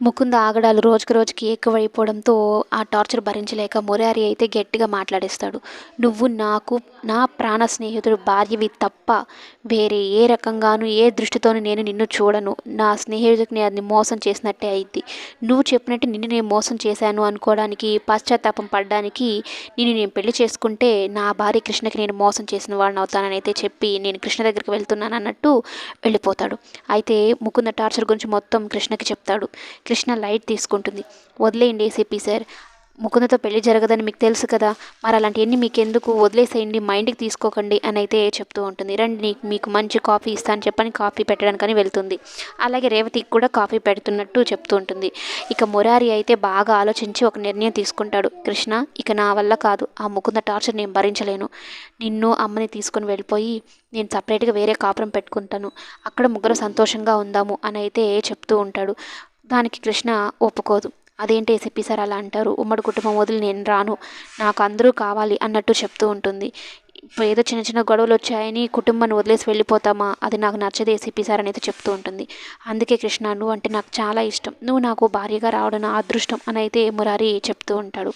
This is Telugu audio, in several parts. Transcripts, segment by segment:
ముకుంద ఆగడాలు రోజుకి రోజుకి ఎక్కువైపోవడంతో ఆ టార్చర్ భరించలేక మురారి అయితే గట్టిగా మాట్లాడేస్తాడు. నువ్వు నాకు నా ప్రాణ స్నేహితుడు భార్యవి తప్ప వేరే ఏ రకంగానూ ఏ దృష్టితోనూ నేను నిన్ను చూడను. నా స్నేహితుడికి నేను మోసం చేసినట్టే అయింది. నువ్వు చెప్పినట్టు నిన్ను నేను మోసం చేశాను అనుకోవడానికి పశ్చాత్తాపం పడడానికి నిన్ను నేను పెళ్ళి చేసుకుంటే నా భార్య కృష్ణకి నేను మోసం చేసిన వాడిని అవుతానని అయితే చెప్పి నేను కృష్ణ దగ్గరికి వెళ్తున్నాను అన్నట్టు వెళ్ళిపోతాడు. అయితే ముకుంద టార్చర్ గురించి మొత్తం కృష్ణకి చెప్తాడు. కృష్ణ లైట్ తీసుకుంటుంది. వదిలేయండి ఏసీపీ సార్. ముకుందతో పెళ్ళి జరగదని మీకు తెలుసు కదా. మరి అలాంటివన్నీ మీకు ఎందుకు వదిలేసేయండి మైండ్కి తీసుకోకండి అని అయితే చెప్తూ ఉంటుంది. రండి నీకు మీకు మంచి కాఫీ ఇస్తాను చెప్పని కాఫీ పెట్టడానికని వెళ్తుంది. అలాగే రేవతికి కూడా కాఫీ పెడుతున్నట్టు చెప్తూ ఉంటుంది. ఇక మురారి అయితే బాగా ఆలోచించి ఒక నిర్ణయం తీసుకుంటాడు. కృష్ణ ఇక నా వల్ల కాదు. ఆ ముకుంద టార్చర్ నేను భరించలేను. నిన్ను అమ్మని తీసుకొని వెళ్ళిపోయి నేను సపరేట్గా వేరే కాపురం పెట్టుకుంటాను. అక్కడ ముగ్గురు సంతోషంగా ఉందాము అని అయితే చెప్తూ ఉంటాడు. దానికి కృష్ణ ఒప్పుకోదు. అదేంటి ఏసీపీ సార్ అలా అంటారు? ఉమ్మడి కుటుంబం వదిలి నేను రాను. నాకు అందరూ కావాలి అన్నట్టు చెప్తూ ఉంటుంది. ఇప్పుడు ఏదో చిన్న చిన్న గొడవలు వచ్చాయని కుటుంబాన్ని వదిలేసి వెళ్ళిపోతామా? అది నాకు నచ్చదు ఏసీపీ సార్ అనేది చెప్తూ ఉంటుంది. అందుకే కృష్ణ నువ్వు అంటే నాకు చాలా ఇష్టం. నువ్వు నాకు భార్యగా రావడం నా అదృష్టం అని అయితే మురారి చెప్తూ ఉంటాడు.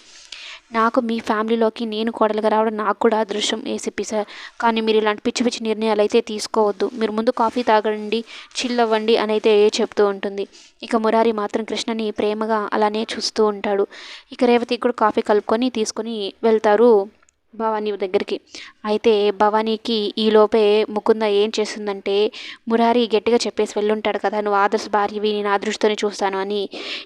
నాకు మీ ఫ్యామిలీలోకి నేను కోడలుగా రావడం నాకు కూడా అదృష్టం ఏసీపీ సార్. కానీ మీరు ఇలాంటి పిచ్చి పిచ్చి నిర్ణయాలు అయితే తీసుకోవద్దు. మీరు ముందు కాఫీ తాగండి చిల్ అవ్వండి అని అయితే చెప్తూ ఉంటుంది. ఇక మురారి మాత్రం కృష్ణని ప్రేమగా అలానే చూస్తూ ఉంటాడు. ఇక రేవతి కూడా కాఫీ కలుపుకొని తీసుకొని వెళ్తారు భవానీ దగ్గరికి. అయితే భవానీకి ఈలోపే ముకుంద ఏం చేస్తుందంటే మురారి గట్టిగా చెప్పేసి వెళ్ళుంటాడు కదా నువ్వు ఆదర్శ భార్యవి నేను ఆ చూస్తాను అని.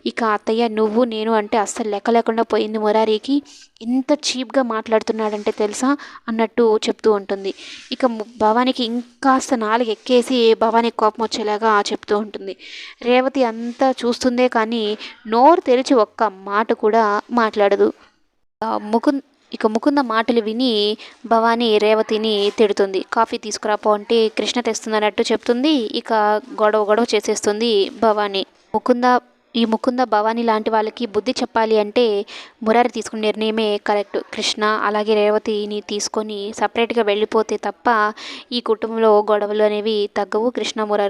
ఇక అత్తయ్య నువ్వు నేను అంటే అస్సలు లెక్క లేకుండా పోయింది మురారికి. ఎంత చీప్గా మాట్లాడుతున్నాడంటే తెలుసా? అన్నట్టు చెప్తూ ఉంటుంది. ఇక భవానీకి ఇంకాస్త నాలుగు ఎక్కేసి భవానీ కోపం వచ్చేలాగా చెప్తూ ఉంటుంది. రేవతి అంతా చూస్తుందే కానీ నోరు తెరిచి ఒక్క మాట కూడా మాట్లాడదు. ముకుంద్ ఇక ముకుంద మాటలు విని భవాని రేవతిని తిడుతుంది. కాఫీ తీసుకురాపో అంటే కృష్ణ తెస్తుందన్నట్టు చెప్తుంది. ఇక గొడవ గొడవ చేసేస్తుంది భవాని. ముకుంద ఈ ముకుంద భవాని లాంటి వాళ్ళకి బుద్ధి చెప్పాలి అంటే మురారి తీసుకున్న నిర్ణయమే కరెక్ట్. కృష్ణ అలాగే రేవతిని తీసుకొని సపరేట్గా వెళ్ళిపోతే తప్ప ఈ కుటుంబంలో గొడవలు అనేవి తగ్గవు. కృష్ణ మురారి